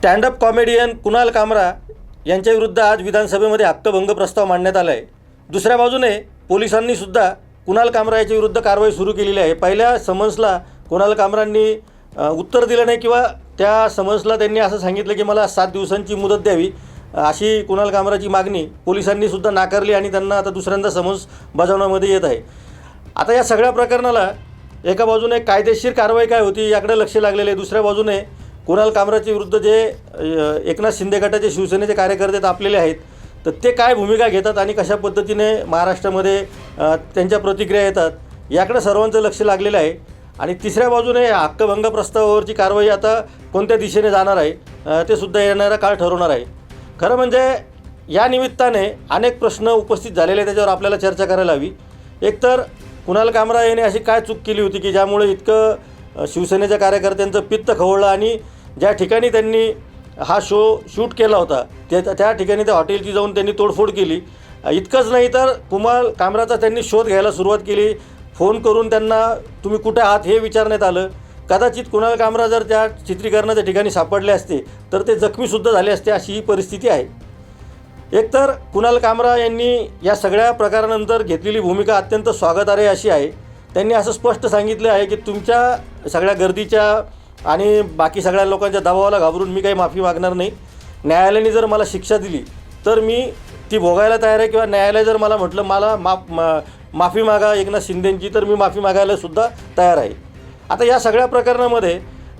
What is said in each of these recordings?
Stand up comedian Kunal कामरा यांच्याविरुद्ध आज विधानसभेमध्ये हक्कभंग प्रस्ताव मांडण्यात आला आहे दुसऱ्या बाजूने पोलिसांनी सुद्धा कुणाल कामरा याच्या विरुद्ध कारवाई सुरू केलेली आहे. पहिल्या समन्सला कुणाल कामरांनी उत्तर दिलं नाही किंवा त्या समन्सला त्यांनी असं सांगितलं की मला सात दिवसांची मुदत द्यावी. अशी कुणाल कामराची मागणी पोलिसांनी सुद्धा नाकारली आणि त्यांना आता दुसऱ्यांदा समन्स बजावण्यामध्ये येत आहे. आता या सगळ्या प्रकरणाला एका बाजूने कायदेशीर कारवाई काय होती याकडे लक्ष लागलेलं आहे. दुसऱ्या बाजूने कुणाल कामराच्या विरुद्ध जे एकनाथ शिंदे गटाचे शिवसेनेचे कार्यकर्ते तापलेले आहेत तर ते काय भूमिका घेतात आणि कशा पद्धतीने महाराष्ट्रामध्ये त्यांच्या प्रतिक्रिया येतात याकडे सर्वांचं लक्ष लागलेलं आहे. आणि तिसऱ्या बाजूने हक्कभंग प्रस्तावावरची कारवाई आता कोणत्या दिशेने जाणार आहे ते सुद्धा येणारा काळ ठरवणार आहे. खरं म्हणजे या निमित्ताने अनेक प्रश्न उपस्थित झालेले आहेत त्याच्यावर आपल्याला चर्चा करायला हवी. एकतर कुणाल कामरा याने अशी काय चूक केली होती की ज्यामुळे इतकं शिवसेनेच्या कार्यकर्त्यांचं पित्त खवळलं आणि ज्या ठिकाणी त्यांनी हा शो शूट केला होता त्या त्या ठिकाणी त्या हॉटेलची जाऊन त्यांनी तोडफोड केली. इतकंच नाही तर कुमार कामराचा त्यांनी शोध घ्यायला सुरुवात केली. फोन करून त्यांना तुम्ही कुठे आहात? हे विचारण्यात आलं. कदाचित कुणाल कामरा जर त्या चित्रीकरणाच्या ठिकाणी सापडले असते तर ते जखमीसुद्धा झाले असते अशी ही परिस्थिती आहे. एकतर कुणाल कामरा यांनी या सगळ्या प्रकारानंतर घेतलेली भूमिका अत्यंत स्वागतार्ह अशी आहे. त्यांनी असं स्पष्ट सांगितलं आहे की तुमच्या सगळ्या गर्दीच्या आणि बाकी सगळ्या लोकांच्या दबावाला घाबरून मी काही माफी मागणार नाही. न्यायालयाने जर मला शिक्षा दिली तर मी ती भोगायला तयार आहे किंवा न्यायालय जर मला म्हटलं मला माफ मा माफी मागा एकनाथ शिंदेंची तर मी माफी मागायला सुद्धा तयार आहे. आता या सगळ्या प्रकरणामध्ये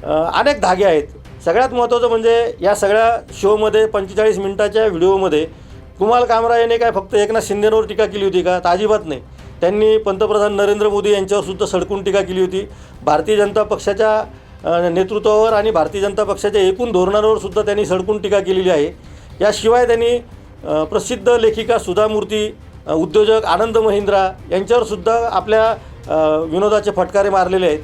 अनेक धागे आहेत. सगळ्यात महत्त्वाचं म्हणजे या सगळ्या शोमध्ये पंचेचाळीस मिनिटाच्या व्हिडिओमध्ये कुमाल कामरा याने काय फक्त एकनाथ शिंदेंवर टीका केली होती का? तर अजिबात नाही. त्यांनी पंतप्रधान नरेंद्र मोदी यांच्यावर सुद्धा सडकून टीका केली होती. भारतीय जनता पक्षाच्या नेतृत्वावर आणि भारतीय जनता पक्षाच्या एकूण धोरणांवर सुद्धा त्यांनी सडकून टीका केलेली आहे. याशिवाय त्यांनी प्रसिद्ध लेखिका सुधा मूर्ती उद्योजक आनंद महिंद्रा यांच्यावर सुद्धा आपल्या विनोदाचे फटकारे मारलेले आहेत.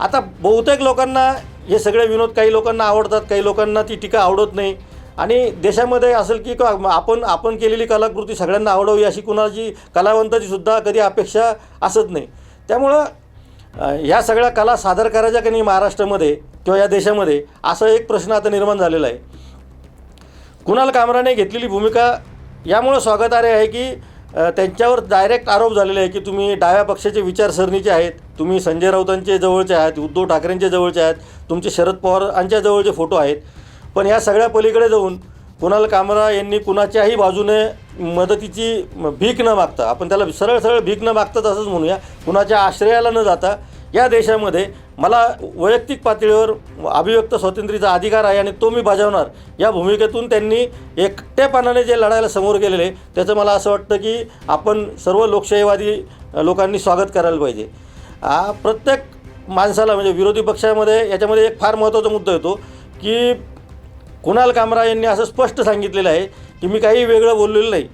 आता बहुतेक लोकांना हे सगळे विनोद काही लोकांना आवडतात काही लोकांना ती टीका आवडत नाही. आणि देशामध्ये असेल की आपण आपण केलेली कलाकृती सगळ्यांना आवडावी अशी कुणाची कलावंताची सुद्धा कधी अपेक्षा असत नाही. त्यामुळं ह्या सगळ्या कला सादर करायच्या की नाही महाराष्ट्रामध्ये किंवा या देशामध्ये? असं एक प्रश्न आता निर्माण झालेला आहे. कुणाल कामराने घेतलेली भूमिका यामुळं स्वागतार्ह आहे की त्यांच्यावर डायरेक्ट आरोप झालेले आहे की तुम्ही डाव्या पक्षाचे विचारसरणीचे आहेत तुम्ही संजय राऊतांचे जवळचे आहात उद्धव ठाकरेंचे जवळचे आहात तुमचे शरद पवारांच्या जवळचे फोटो आहेत. पण या सगळ्या पलीकडे जाऊन कुणाल कामरा यांनी कुणाच्याही बाजूने मदतीची भीक न मागता आपण त्याला सरळ सरळ भीक न मागता तसंच म्हणूया कुणाच्या आश्रयाला न जाता या देशामध्ये मला वैयक्तिक पातळीवर अभिव्यक्त स्वातंत्र्याचा अधिकार आहे आणि तो मी बजावणार या भूमिकेतून त्यांनी एकट्यापणाने जे लढायला समोर गेलेले त्याचं मला असं वाटतं की आपण सर्व लोकशाहीवादी लोकांनी स्वागत करायला पाहिजे. प्रत्येक माणसाला म्हणजे विरोधी पक्षामध्ये याच्यामध्ये एक फार महत्त्वाचा मुद्दा येतो की कुणाल कामरा यांनी असं स्पष्ट सांगितलेलं आहे की मी काही वेगळं बोललेलं नाही.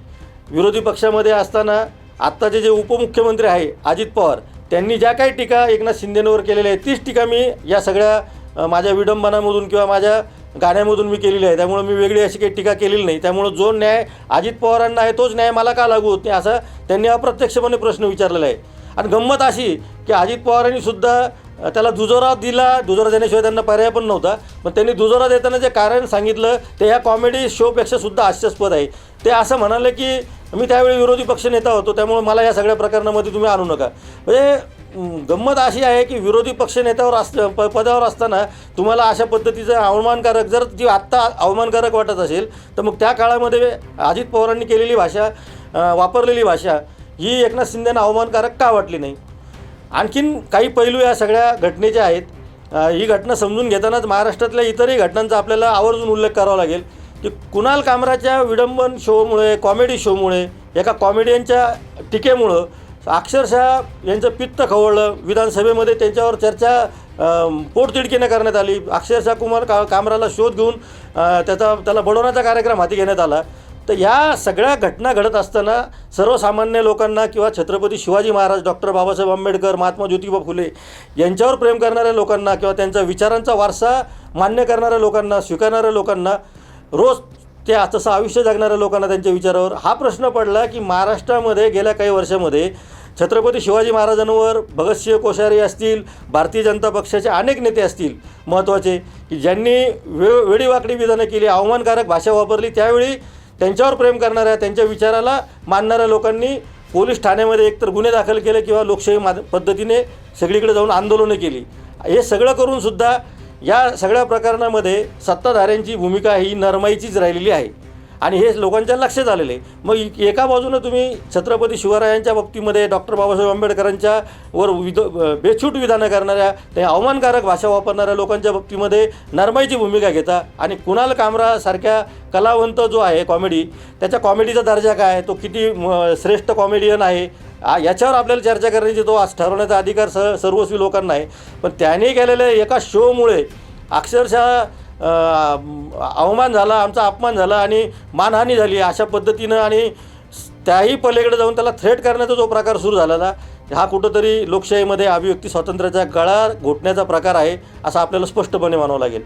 विरोधी पक्षामध्ये असताना आत्ताचे जे उपमुख्यमंत्री आहे अजित पवार त्यांनी ज्या काही टीका एकनाथ शिंदेंवर केलेल्या आहे तीच टीका मी या सगळ्या माझ्या विडंबनामधून किंवा माझ्या गाण्यामधून मी केलेली आहे. त्यामुळे मी वेगळी अशी काही टीका केलेली नाही. त्यामुळं जो न्याय अजित पवारांना आहे तोच न्याय मला का लागू होत नाही असा त्यांनी अप्रत्यक्षपणे प्रश्न विचारलेला आहे. आणि गंमत अशी की अजित पवारांनी सुद्धा त्याला दुजोरा दिला. दुजोरा देण्याशिवाय त्यांना पर्याय पण नव्हता. पण त्यांनी दुजोरा देताना जे कारण सांगितलं ते ह्या कॉमेडी शोपेक्षा सुद्धा हास्यास्पद आहे. ते असं म्हणाले की मी त्यावेळी विरोधी पक्ष नेता होतो त्यामुळे मला या सगळ्या प्रकरणामध्ये तुम्ही आणू नका. म्हणजे गंमत अशी आहे की विरोधी पक्ष नेत्यावर अस प पदावर असताना तुम्हाला अशा पद्धतीचं अवमानकारक जर ती आत्ता अवमानकारक वाटत असेल तर मग त्या काळामध्ये अजित पवारांनी केलेली भाषा वापरलेली भाषा ही एकनाथ शिंदेना अवमानकारक का वाटली नाही? आणखीन काही पैलू या सगळ्या घटनेचे आहेत. ही घटना समजून घेतानाच महाराष्ट्रातल्या इतरही घटनांचा आपल्याला आवर्जून उल्लेख करावा लागेल. की कुणाल कामराच्या विडंबन शोमुळे कॉमेडी शोमुळे एका कॉमेडियनच्या टीकेमुळं अक्षरशः यांचं पित्त खवळलं. विधानसभेमध्ये त्यांच्यावर चर्चा पोटतिडकीने करण्यात आली. अक्षरशः कुमार का कामराला शोध घेऊन त्याचा त्याला बडवण्याचा कार्यक्रम हाती घेण्यात आला. तर या सगळ्या घटना घडत असताना सर्वसामान्य लोकांना किंवा छत्रपती शिवाजी महाराज डॉक्टर बाबासाहेब आंबेडकर महात्मा ज्योतिबा फुले यांच्यावर प्रेम करणाऱ्या लोकांना किंवा त्यांचा विचारांचा वारसा मान्य करणाऱ्या लोकांना स्वीकारणाऱ्या लोकांना रोज ते तसं आयुष्य जगणाऱ्या लोकांना त्यांच्या विचारावर हा प्रश्न पडला की महाराष्ट्रामध्ये गेल्या काही वर्षामध्ये छत्रपती शिवाजी महाराजांवर भगतसिंह कोश्यारी असतील भारतीय जनता पक्षाचे अनेक नेते असतील महत्त्वाचे की ज्यांनी वे वेडीवाकडी विधानं केली अवमानकारक भाषा वापरली त्यावेळी त्यांच्यावर प्रेम करणाऱ्या त्यांच्या विचाराला मानणाऱ्या लोकांनी पोलीस ठाण्यामध्ये एकतर गुन्हे दाखल केले किंवा लोकशाही माध पद्धतीने सगळीकडे जाऊन आंदोलनं केली. हे सगळं करूनसुद्धा या सगळ्या प्रकरणामध्ये सत्ताधाऱ्यांची भूमिका ही नरमाईचीच राहिलेली आहे. आणि हे लोकांच्या लक्षात आलेले. मग इ- एका बाजूनं तुम्ही छत्रपती शिवरायांच्या बाबतीमध्ये डॉक्टर बाबासाहेब आंबेडकरांच्या वर विध बेछूट विधानं करणाऱ्या ते अवमानकारक भाषा वापरणाऱ्या लोकांच्या बाबतीमध्ये नरमाईची भूमिका घेता आणि कुणाल कामरासारख्या कलावंत जो आहे कॉमेडी त्याच्या कॉमेडीचा दर्जा काय आहे? तो किती श्रेष्ठ कॉमेडियन आहे? याच्यावर आपल्याला चर्चा करण्याची तो आज ठरवण्याचा अधिकार स सर्वस्वी लोकांना आहे. पण त्याने केलेल्या एका शोमुळे अक्षरशः अवमान झाला आमचा अपमान झाला आणि मानहानी झाली अशा पद्धतीनं आणि त्याही पलीकडे जाऊन त्याला थ्रेट करण्याचा जो प्रकार सुरू झालेला हा कुठंतरी लोकशाहीमध्ये अभिव्यक्ती स्वातंत्र्याचा गळा घोटण्याचा प्रकार आहे असं आपल्याला स्पष्टपणे मानावं लागेल.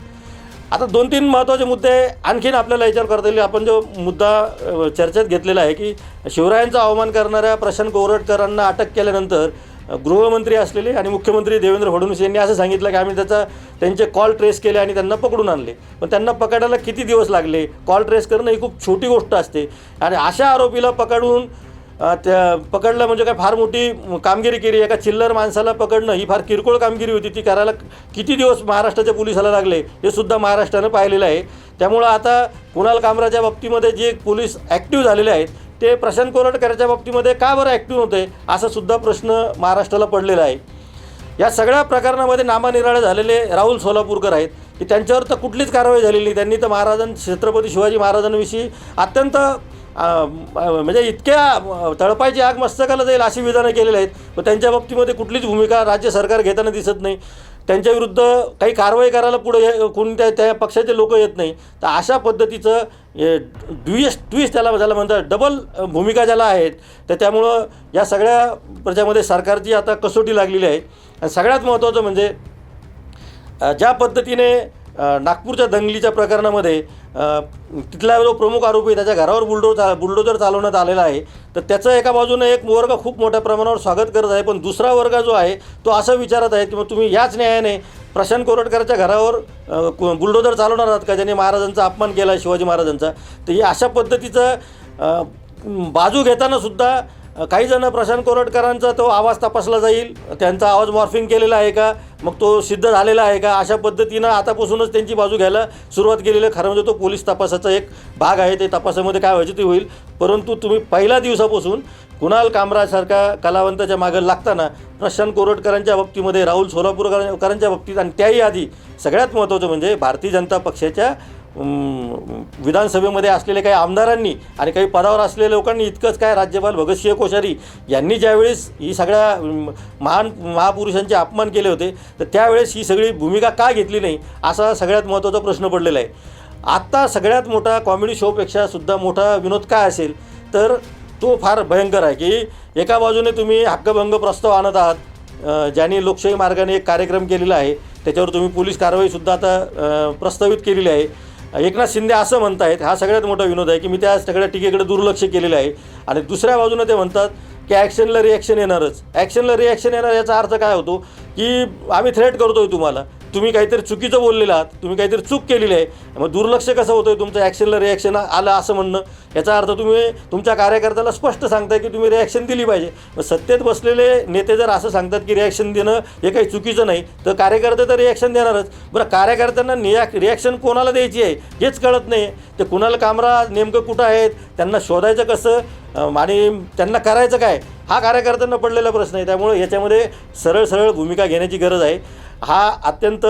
आता दोन तीन महत्त्वाचे मुद्दे आणखीन आपल्याला विचार करता येईल. आपण जो मुद्दा चर्चेत घेतलेला आहे की शिवरायांचा अवमान करणाऱ्या प्रशांत गोरटकरांना अटक केल्यानंतर गृहमंत्री असलेले आणि मुख्यमंत्री देवेंद्र फडणवीस यांनी असं सांगितलं की आम्ही त्याचा त्यांचे कॉल ट्रेस केले आणि त्यांना पकडून आणले. पण त्यांना पकडायला किती दिवस लागले? कॉल ट्रेस करणं ही खूप छोटी गोष्ट असते. आणि अशा आरोपीला पकडून त्या पकडलं म्हणजे काय फार मोठी कामगिरी केली. एका चिल्लर माणसाला पकडणं ही फार किरकोळ कामगिरी होती. ती करायला किती दिवस महाराष्ट्राच्या पोलिसाला लागले हे सुद्धा महाराष्ट्रानं पाहिलेलं आहे. त्यामुळं आता कुणाल कामराच्या बाबतीमध्ये जे पोलीस ॲक्टिव्ह झालेले आहेत ते प्रशांत कोरटकरच्या बाबतीमध्ये का बरं ॲक्टिव्ह नव्हते असा सुद्धा प्रश्न महाराष्ट्राला पडलेला आहे. या सगळ्या प्रकरणामध्ये नामानिराळे झालेले राहुल सोलापूरकर आहेत. की त्यांच्यावर तर कुठलीच कारवाई झालेली नाही. त्यांनी तर महाराजां छत्रपती शिवाजी महाराजांविषयी अत्यंत म्हणजे इतक्या तळपायची आग मस्तकाला जाईल अशी विधानं केलेली आहेत. पण त्यांच्या बाबतीमध्ये कुठलीच भूमिका राज्य सरकार घेताना दिसत नाही. त्यांच्या विरुद्ध काही कारवाई करायला पुढे कोणत्या त्या पक्षाचे लोक येत नाही. तर अशा पद्धतीचं हे द्विस त्याला ज्याला म्हणतात डबल भूमिका ज्याला आहेत तर त्यामुळं या सगळ्या प्रजामध्ये सरकारची आता कसोटी लागलेली आहे. आणि सगळ्यात महत्त्वाचं म्हणजे ज्या पद्धतीने नागपूरच्या दंगलीच्या प्रकरणामध्ये तिथला जो प्रमुख आरोपी आहे, त्याच्या घरावर बुलडो चा बुलडोजर चालवण्यात आलेला आहे. तर त्याचं एका बाजूने एक वर्ग खूप मोठ्या प्रमाणावर स्वागत करत आहे पण दुसरा वर्ग जो आहे तो असं विचारत आहे की मग तुम्ही याच न्यायाने प्रशांत कोरटकरच्या घरावर बुलडोजर चालवणार आहात का ज्याने महाराजांचा अपमान केला शिवाजी महाराजांचा? तर हे अशा पद्धतीचं बाजू घेताना सुद्धा काही जण प्रशांत कोरटकरांचा तो आवाज तपासला जाईल. त्यांचा आवाज मॉर्फिंग केलेला आहे का? मग तो सिद्ध झालेला आहे का? अशा पद्धतीनं आतापासूनच त्यांची बाजू घ्यायला सुरुवात केलेली आहे. खरं म्हणजे तो पोलीस तपासाचा एक भाग आहे. ते तपासामध्ये काय व्हायचं ते होईल. परंतु तुम्ही पहिल्या दिवसापासून कुणाल कामरासारख्या कलावंताच्या मागं लागताना प्रशांत कोरटकरांच्या बाबतीमध्ये राहुल सोलापूरकरांच्या बाबतीत आणि त्याही आधी सगळ्यात महत्त्वाचं म्हणजे भारतीय जनता पक्षाच्या विधानसभेमध्ये असलेले काही आमदारांनी आणि काही पदावर असलेल्या लोकांनी इतकंच काय राज्यपाल भगतसिंह कोश्यारी यांनी ज्यावेळेस ही सगळ्या महान महापुरुषांचे अपमान केले होते तर त्यावेळेस ही सगळी भूमिका का घेतली नाही असा सगळ्यात महत्त्वाचा प्रश्न पडलेला आहे. आत्ता सगळ्यात मोठा कॉमेडी शोपेक्षा सुद्धा मोठा विनोद काय असेल तर तो फार भयंकर आहे की एका बाजूने तुम्ही हक्कभंग प्रस्ताव आणत आहात ज्यांनी लोकशाही मार्गाने एक कार्यक्रम केलेला आहे त्याच्यावर तुम्ही पोलीस कारवाईसुद्धा आता प्रस्तावित केलेली आहे एकनाथ शिंदे असं म्हणत आहेत हा सगळ्यात मोठा विनोद आहे की मी त्या सगळ्या टीकेकडे दुर्लक्ष केलेलं आहे. आणि दुसऱ्या बाजूनं ते म्हणतात की ॲक्शनला रिॲक्शन येणारच. ॲक्शनला रिॲक्शन येणार याचा अर्थ काय होतो? की आम्ही थ्रेट करतोय तुम्हाला. तुम्ही काहीतरी चुकीचं बोललेलं आहात तुम्ही काहीतरी चूक केलेली आहे मग दुर्लक्ष कसं होतंय? तुमचं ॲक्शनला रिॲक्शन आलं असं म्हणणं याचा अर्थ तुम्ही तुमच्या कार्यकर्त्याला स्पष्ट सांगताय की तुम्ही रिॲक्शन दिली पाहिजे. मग सत्तेत बसलेले नेते जर असं सांगतात की रिॲक्शन देणं हे काही चुकीचं नाही तर कार्यकर्ते तर रिॲक्शन देणारच. बरं कार्यकर्त्यांना निया रिॲक्शन कोणाला द्यायची आहे हेच कळत नाही. ते कुणाला कामरा नेमकं कुठं आहेत त्यांना शोधायचं कसं आणि त्यांना करायचं काय हा कार्यकर्त्यांना पडलेला प्रश्न आहे. त्यामुळे याच्यामध्ये सरळ सरळ भूमिका घेण्याची गरज आहे. हा अत्यंत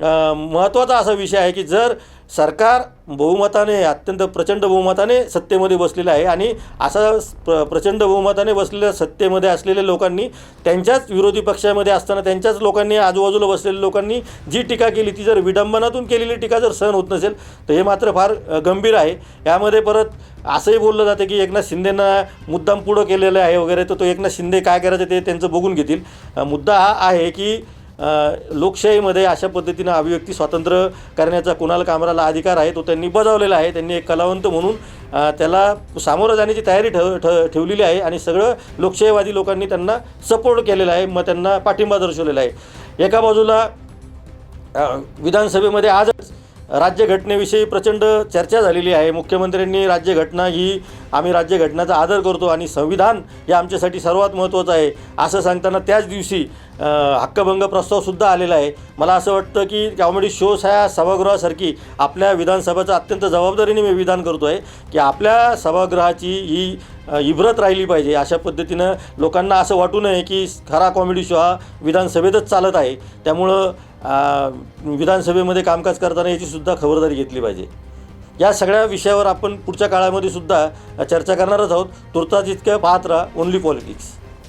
महत्त्वाचा असा विषय आहे की जर सरकार बहुमताने अत्यंत प्रचंड बहुमताने सत्तेमध्ये बसलेलं आहे आणि असा प्र प्रचंड बहुमताने बसलेल्या सत्तेमध्ये असलेल्या लोकांनी त्यांच्याच विरोधी पक्षामध्ये असताना त्यांच्याच लोकांनी आजूबाजूला बसलेल्या लोकांनी जी टीका केली ती जर विडंबनातून केलेली टीका जर सहन होत नसेल तर हे मात्र फार गंभीर आहे. यामध्ये परत असंही बोललं जातं की एकनाथ शिंदेंना मुद्दाम पुढं केलेलं आहे वगैरे तर तो एकनाथ शिंदे काय करायचं ते त्यांचं बघून घेतील. मुद्दा हा आहे की लोकशाहीमध्ये अशा पद्धतीनं अभिव्यक्ती स्वातंत्र्य करण्याचा कुणाल कामराला अधिकार आहे तो त्यांनी बजावलेला आहे. त्यांनी एक कलावंत म्हणून त्याला सामोरं जाण्याची तयारी ठेव ठ ठेवलेली आहे आणि सगळं लोकशाहीवादी लोकांनी त्यांना सपोर्ट केलेला आहे मग त्यांना पाठिंबा दर्शवलेला आहे. एका बाजूला विधानसभेमध्ये आजच राज्यघटनेविषयी प्रचंड चर्चा झालेली आहे. मुख्यमंत्र्यांनी राज्यघटना ही आम्ही राज्यघटनेचा आदर करतो आणि संविधान हे आमच्यासाठी सर्वात महत्त्वाचं आहे. असं सांगताना त्याच दिवशी हक्कभंग प्रस्तावसुद्धा आलेला आहे. मला असं वाटतं की कॉमेडी शोज ह्या सभागृहासारखी आपल्या विधानसभेचं अत्यंत जबाबदारीने मी विधान करतो आहे की आपल्या सभागृहाची ही इब्रत राहिली पाहिजे. अशा पद्धतीनं लोकांना असं वाटू नये की खरा कॉमेडी शो हा विधानसभेतच चालत आहे. त्यामुळं विधानसभेमध्ये कामकाज करताना याची सुद्धा खबरदारी घेतली पाहिजे. या सगळ्या विषयावर आपण पुढच्या काळामध्ये सुद्धा चर्चा करणारच आहोत. तुर्तास इतकं पाहत राहा ओनली पॉलिटिक्स